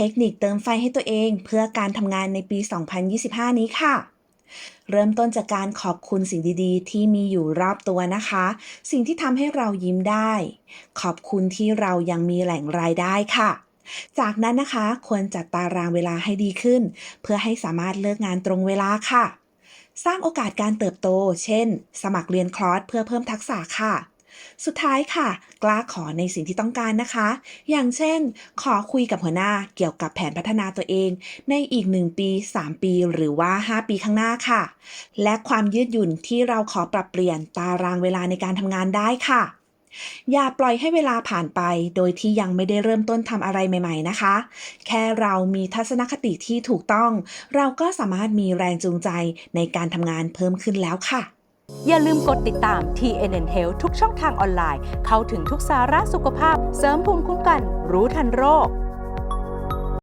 เทคนิคเติมไฟให้ตัวเองเพื่อการทำงานในปี 2025 นี้ค่ะ เริ่มต้นจากการขอบคุณสิ่งดีๆ ที่มีอยู่รอบตัวนะคะ สิ่งที่ทำให้เรายิ้มได้ ขอบคุณที่เรายังมีแหล่งรายได้ค่ะจากนั้นนะคะควรจัดตารางเวลาให้ดีขึ้น เพื่อให้สามารถเลิกงานตรงเวลาค่ะ สร้างโอกาสการเติบโต เช่น สมัครเรียนคลอสเพื่อเพิ่มทักษะค่ะ สุดท้ายค่ะ กล้าขอในสิ่งที่ต้องการนะคะ อย่างเช่น ขอคุยกับหัวหน้าเกี่ยวกับแผนพัฒนาตัวเอง ในอีก 1 ปี 3 ปี หรือว่า 5 ปีข้างหน้าค่ะ และความยืดหยุ่นที่เราขอปรับเปลี่ยนตารางเวลาในการทำงานได้ค่ะ อย่าปล่อยให้เวลาผ่านไป โดยที่ยังไม่ได้เริ่มต้นทำอะไรใหม่ ๆ นะคะ แค่เรามีทัศนคติที่ถูกต้อง เราก็สามารถมีแรงจูงใจในการทำงานเพิ่มขึ้นแล้วค่ะ อย่าลืมกดติดตาม TNN Health ทุกช่องทางออนไลน์ เข้าถึงทุกสาระสุขภาพ เสริมภูมิคุ้มกัน รู้ทันโรค